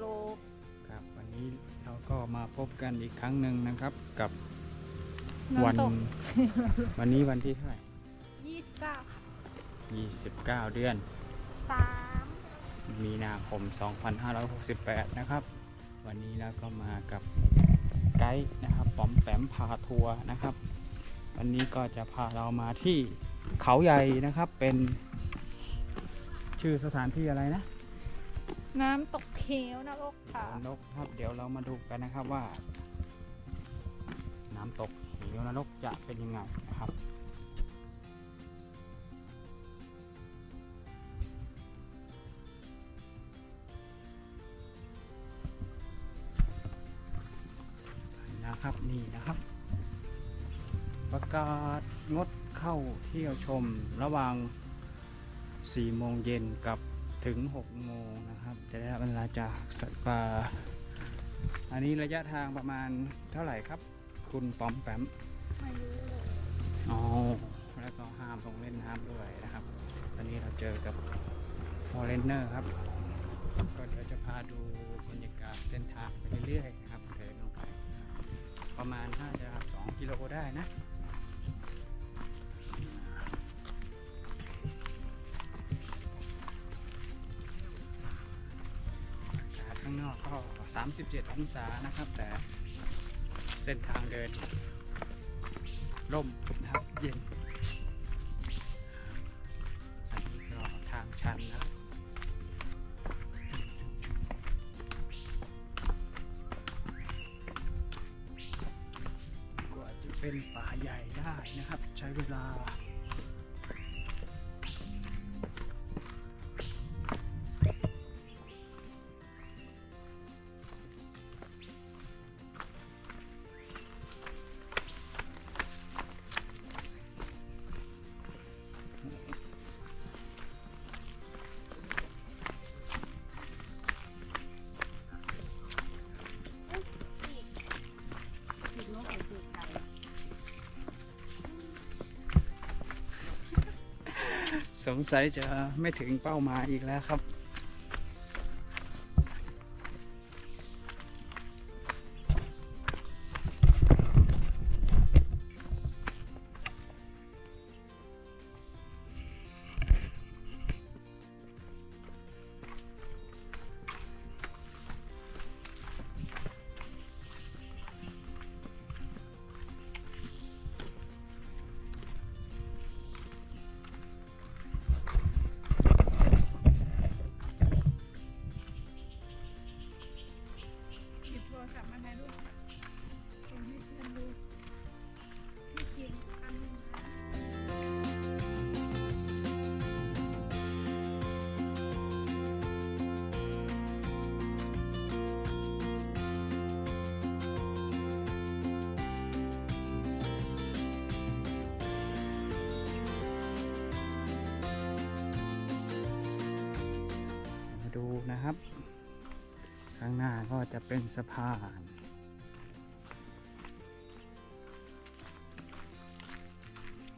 โลกครับวันนี้เราก็มาพบกันอีกครั้งหนึ่งนะครับกับวัน น้ำตก วันนี้วันที่เท่าไหร่ยี่สิบเก้าค่ะ29เดือน สามมีนาคม 2568 นะครับ วันนี้เราก็มากับไกด์นะครับป๋อมแปมพาทัวร์นะครับ วันนี้ก็จะพาเรามาที่เขาใหญ่นะครับ เป็นชื่อสถานที่อะไรนะ น้ำตกเขียวนรกค่ะ นกครับเดี๋ยวเรามาดูกันนะครับว่า น้ำตกเหวนรกจะเป็นยังไงนะครับ นะครับนี่นะครับ ประกาศงดเข้าเที่ยวชมระหว่าง4โมงเย็นกับ ถึง6โมงนะครับ จะได้รับเวลาจากสัตว์ป่าอันนี้ระยะทางประมาณเท่าไหร่ครับ คุณปอมแปมไม่รู้เลยอ๋อแล้วก็ห้ามลงเล่นน้ำด้วยนะครับ ตอนนี้เราเจอกับฟอเรนเนอร์ครับ ก็เดี๋ยวจะพาดูบรรยากาศเส้นทางไปเรื่อยๆนะครับเดินลงไปนะครับประมาณน่าจะ2กิโลได้นะ ก็ 37 องศานะครับ แต่เส้นทางเดินร่มนะครับเย็น อันนี้ก็ทางชันนะครับกว่าจะเป็นป่าใหญ่ได้นะครับ ใช้เวลา สงสัยจะไม่ถึงเป้าหมายอีกแล้วครับ หน้าก็จะเป็นสะพาน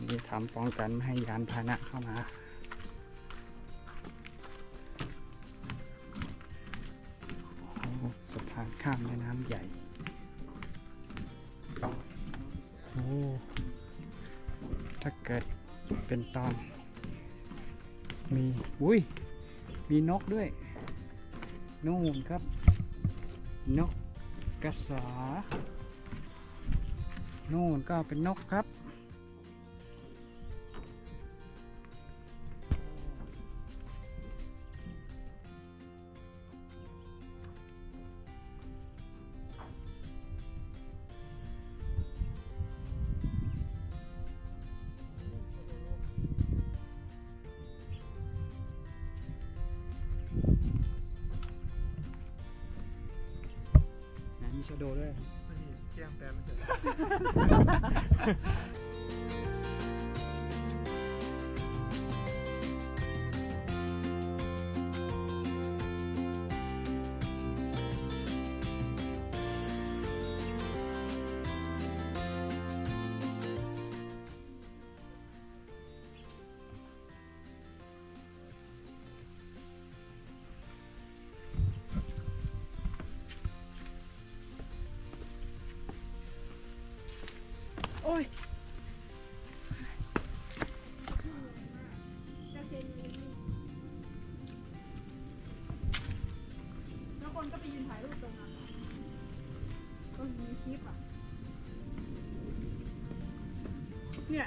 นี่ทำป้องกันไม่ให้ยานพาหนะเข้ามาสะพานข้ามแม่น้ำใหญ่ โอ้ ถ้าเกิดเป็นตอน มี อุ้ย มีนกด้วยนู่นครับ นกกระสา นู่นก็เป็นนกครับ ดด้วย ไม่มีเที่ยงแปลไม่เสร็จ อ้ยคนก็ไปยืนถ่ายรูปตรงนั้นก็มีคลิปอะ เนี่ย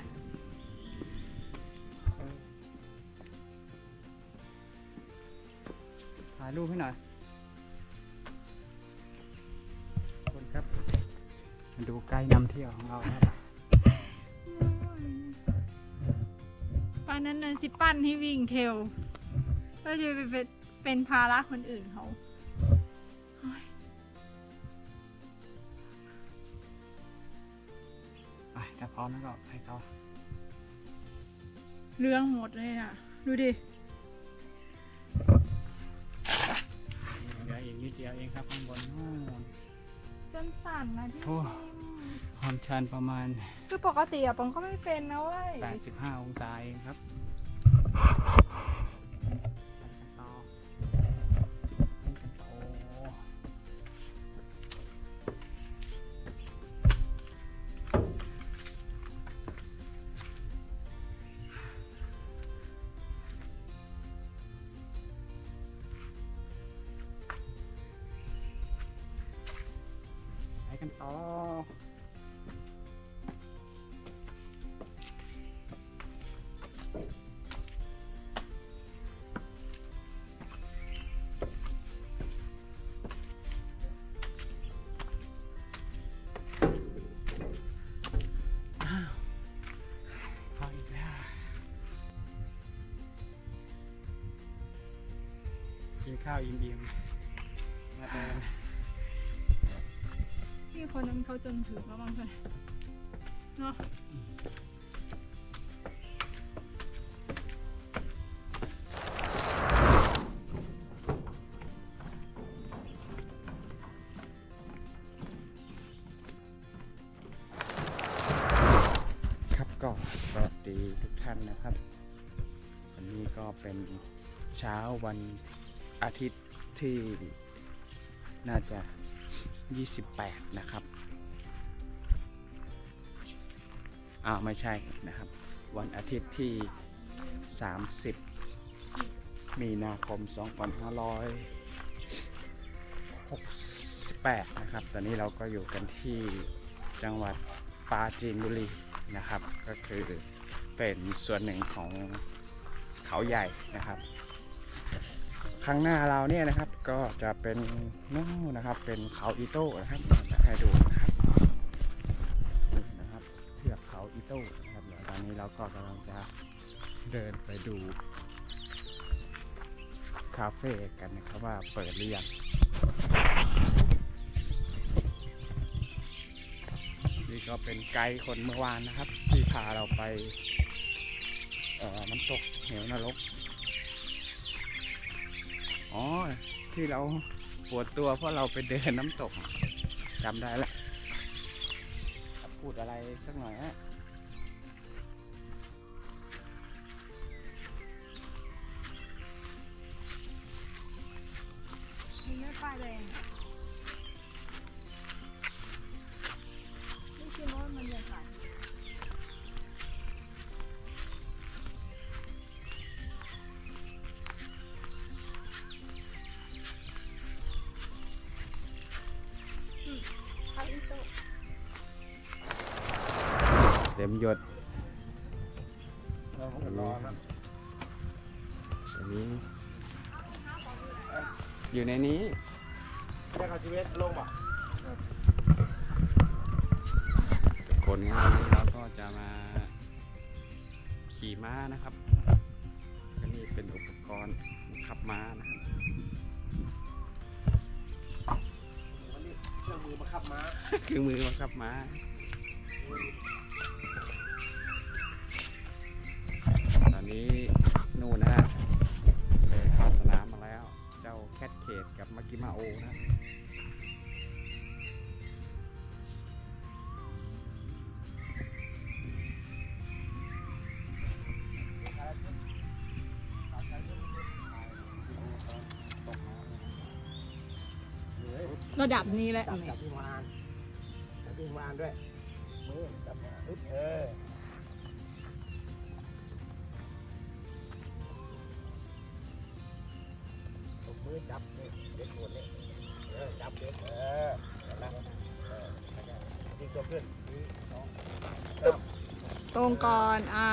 ถ่ายรูปให้หน่อยขอบคนครับ มาดูไกด์นำเที่ยวของเราครับ อนนั้นนะสิปั้นให้วิ่งเทรลก็จะไปเป็นเป็นภาระคนอื่นเขาไปถ้าพร้อมแล้วก็ไปต่อเรื่องหมดเลยอะ ดูดิเหลืออีกนิดเดียวเองครับข้างบนนู่นจนสั่นนะที่ โอ้ความชันประมาณคือ ปกติอะปองก็ไม่เป็นนะเว้ย 85 องศาเองครับไปกันต่อไปกันต่อไปกันต่อ กินข้าวอิ่มๆมาเดินพี่คนนั้นเขาจนถือมาบางคนเนาะครับก็สวัสดีทุกท่านนะครับ วันนี้ก็เป็นเช้าวัน อาทิตย์ที่น่าจะ 28 นะครับอ้าวไม่ใช่นะครับ วันอาทิตย์ที่ 30 มีนาคม 2568 นะครับ ตอนนี้เราก็อยู่กันที่จังหวัดปราจีนบุรีนะครับ ก็คือเป็นส่วนหนึ่งของเขาใหญ่นะครับ ข้างหน้าเราเนี่ยนะครับ ก็จะเป็นนู่นนะครับ เป็นเขาอีโต้นะครับให้ดูนะครับนี่นะครับเทือกเขาอีโต้นะครับเดี๋ยวตอนนี้เราก็กำลังจะเดินไปดูคาเฟ่กันนะครับว่าเปิดหรือยังนี่ก็เป็นไกด์คนเมื่อวานนะครับ ที่พาเราไปน้ำตกเหวนรก อ๋อ ที่เราปวดตัวเพราะเราไปเดินน้ำตกจำได้แล้วพูดอะไรสักหน่อยฮะมีแม่ป้ายแดง ต็มหยดเราก็รอนะอันนี้ อยู่ในนี้แค่เขาชีวิตลงป่ะคนงานนี้เราก็จะมาขี่ม้านะครับก็นี่เป็นอุปกรณ์ขับม้านะครับวันนี้เครื่องมือมาขับม้าคือมือบังคับม้า ระดับนี้แหละจับจับที่วานจับที่วานด้วยมือจับมาอึ๊บเออตบมือจับนี่เด็กหมดเลยเออจับเด็กเออนั่งเออแล้วก็ดิ้นตัวขึ้นนี่สองสามตรงก่อนอ่า